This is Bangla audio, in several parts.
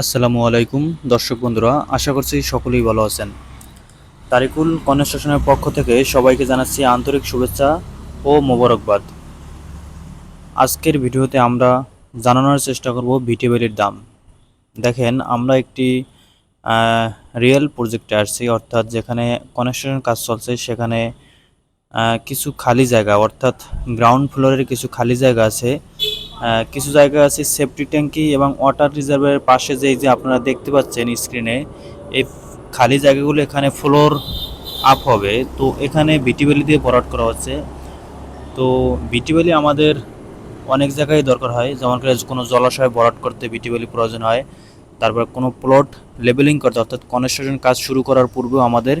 আসসালামু আলাইকুম, দর্শক বন্ধুরা, আশা করছি সকলেই ভালো আছেন। তারিকুল কনস্ট্রাকশনের পক্ষ থেকে সবাইকে জানাচ্ছি আন্তরিক শুভেচ্ছা ও মোবারকবাদ। আজকের ভিডিওতে আমরা জানানোর চেষ্টা করব ভিটিভেলির দাম। দেখেন, আমরা একটি রিয়েল প্রজেক্টে আসছি, অর্থাৎ যেখানে কনস্ট্রাকশন কাজ চলছে, সেখানে কিছু খালি জায়গা, অর্থাৎ গ্রাউন্ড ফ্লোরের কিছু খালি জায়গা আছে কিছু জায়গা আছে সেফটি ট্যাঙ্কি এবং ওয়াটার রিজার্ভের পাশে যে যে আপনারা দেখতে পাচ্ছেন স্ক্রিনে এই খালি জায়গাগুলো এখানে ফ্লোর আপ হবে। তো এখানে বিটিভেলি দিয়ে ভরাট করা হচ্ছে। তো বিটিভেলি আমাদের অনেক জায়গায় দরকার হয়। যেমন করে কোনো জলাশয় ভরাট করতে বিটিভেলি প্রয়োজন হয়। তারপর কোনো প্লট লেবেলিং করতে, অর্থাৎ কনস্ট্রাকশন কাজ শুরু করার পূর্বেও আমাদের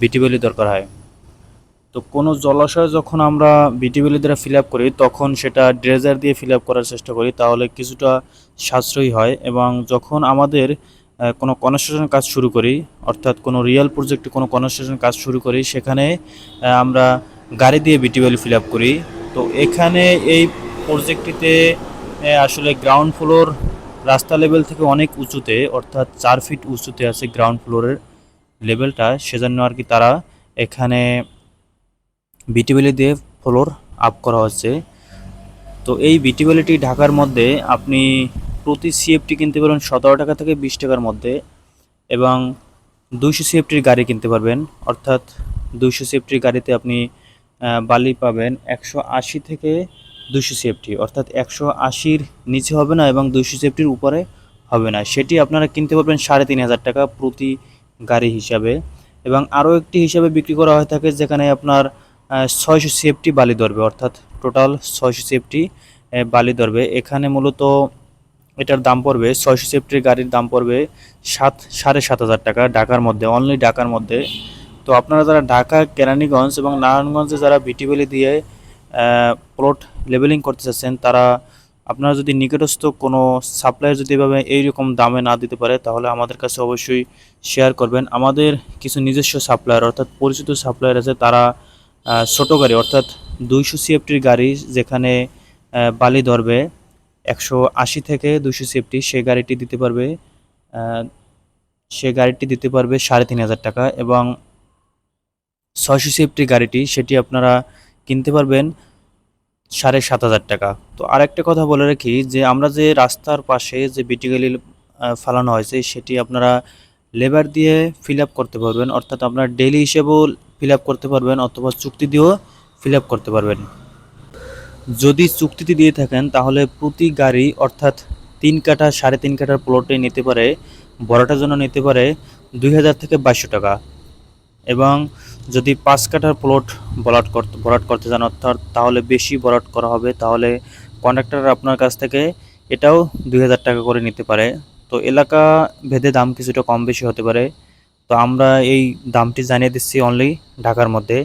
বিটিভেলি দরকার হয়। তো কোনো জলাশয় যখন আমরা বিটিভেলি দ্বারা ফিল আপ করি, তখন সেটা ড্রেজার দিয়ে ফিল আপ করার চেষ্টা করি, তাহলে কিছুটা সাশ্রয়ী হয় এবং যখন আমাদের কোনো কনস্ট্রাকশন কাজ শুরু করি, অর্থাৎ কোনো রিয়েল প্রজেক্টে কোনো কনস্ট্রাকশন কাজ শুরু করি, সেখানে আমরা গাড়ি দিয়ে বিটিভেলি ফিল আপ করি। তো এখানে এই প্রজেক্টটিতে আসলে গ্রাউন্ড ফ্লোর রাস্তা লেভেল থেকে অনেক উঁচুতে, অর্থাৎ চার ফিট উঁচুতে আছে গ্রাউন্ড ফ্লোরের লেভেলটা সেজন্য আর কি তারা এখানে বিটিভেলি দিয়ে ফ্লোর আপ করা হচ্ছে। তো এই বিটিভেলিটি ঢাকার মধ্যে আপনি প্রতি সিএফটি কিনতে পারবেন সতেরো টাকা থেকে বিশ টাকার মধ্যে এবং দুইশো সিএফটির গাড়ি কিনতে পারবেন। অর্থাৎ দুইশো সিএফটির গাড়িতে আপনি বালি পাবেন একশো আশি থেকে দুইশো সিএফটি অর্থাৎ একশো আশির নিচে হবে না এবং দুইশো সিএফটির উপরে হবে না। সেটি আপনারা কিনতে পারবেন সাড়ে তিন হাজার টাকা প্রতি গাড়ি হিসাবে। এবং আরও একটি হিসাবে বিক্রি করা হয়ে থাকে যেখানে আপনার ছয়শো সিএফটি বালি ধরবে, অর্থাৎ টোটাল ছয়শো সিএফটি বালি ধরবে। এখানে মূলত এটার দাম পড়বে, ছয়শো সিএফটির গাড়ির দাম পড়বে সাত, সাড়ে সাত হাজার টাকা ঢাকার মধ্যে অনলি ঢাকার মধ্যে। তো আপনারা যারা ঢাকা, কেরানীগঞ্জ এবং নারায়ণগঞ্জে যারা ভিটিভেলি দিয়ে প্লট লেবেলিং করতে চাচ্ছেন, তারা আপনারা যদি নিকটস্থ কোনো সাপ্লায়ার যদি এভাবে এইরকম দামে না দিতে পারে, তাহলে আমাদের কাছে অবশ্যই শেয়ার করবেন। আমাদের কিছু নিজস্ব সাপ্লায়ার অর্থাৎ পরিচিত সাপ্লায়ার আছে, তারা ছোট গাড়ি, অর্থাৎ দুইশো সিএফটির গাড়ি যেখানে বালি ধরবে, একশো আশি থেকে দুইশো সিএফটি সে গাড়িটি দিতে পারবে সে গাড়িটি দিতে পারবে সাড়ে তিন হাজার টাকা এবং ছয়শো সিএফটি গাড়িটি সেটি আপনারা কিনতে পারবেন সাড়ে সাত হাজার টাকা। তো আরেকটা কথা বলে রাখি যে, আমরা যে রাস্তার পাশে যে বিটিগালি ফালানো হয়েছে, সেটি আপনারা লেবার দিয়ে ফিল করতে পারবেন, অর্থাৎ আপনার ডেলি হিসেবেও ফিল করতে পারবেন অথবা চুক্তি দিয়েও ফিল করতে পারবেন। যদি চুক্তিতে দিয়ে থাকেন, তাহলে প্রতি গাড়ি, অর্থাৎ তিন কাঠা, সাড়ে তিন কাঠার প্লটে নিতে পারে, বড়টার জন্য নিতে পারে দুই হাজার থেকে বাইশশো টাকা। এবং যদি পাঁচ কাঠার প্লট বরাট করতে বরাট করতে চান, অর্থাৎ তাহলে বেশি বরাট করা হবে, তাহলে কন্ট্রাক্টর আপনার কাছ থেকে এটাও দুই হাজার টাকা করে নিতে পারে। তো এলাকা ভেদে দাম কিছুটা কম বেশি হতে পারে। তো আমরা এই দামটি জানিয়ে দিচ্ছি অনলি ঢাকার মধ্যে।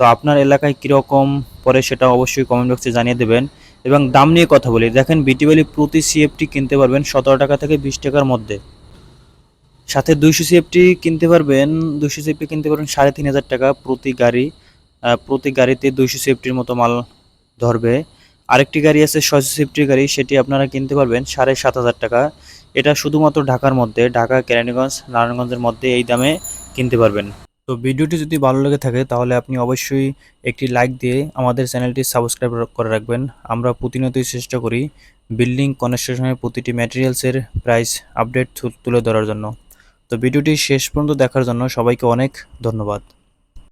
তো আপনার এলাকায় কীরকম পরে সেটা অবশ্যই কমেন্ট বক্সে জানিয়ে দেবেন। এবং দাম নিয়ে কথা বলি। দেখেন বিটি ভ্যালি প্রতি সিএফটি কিনতে পারবেন সতেরো টাকা থেকে বিশ টাকার মধ্যে। সাথে দুইশো সিএফটি কিনতে পারবেন, দুইশো সিএফটি কিনতে পারবেন সাড়ে তিন হাজার টাকা প্রতি গাড়ি। প্রতি গাড়িতে দুইশো সিএফটির মতো মাল ধরবে। আরেকটি গাড়ি আছে ছয়শো সিএফটির গাড়ি, সেটি আপনারা কিনতে পারবেন সাড়ে সাত হাজার টাকা। এটা শুধুমাত্র ঢাকার মধ্যে, ঢাকা, কেরানীগঞ্জ, নারায়ণগঞ্জের মধ্যে এই দামে কিনতে পারবেন। তো ভিডিওটি যদি ভালো লেগে থাকে, তাহলে আপনি অবশ্যই একটি লাইক দিয়ে আমাদের চ্যানেলটি সাবস্ক্রাইব করে রাখবেন। আমরা প্রতিনিয়তই চেষ্টা করি বিল্ডিং, কনস্ট্রাকশনের প্রতিটি ম্যাটেরিয়ালসের প্রাইস আপডেট তুলে ধরার জন্য। তো ভিডিওটি শেষ পর্যন্ত দেখার জন্য সবাইকে অনেক ধন্যবাদ।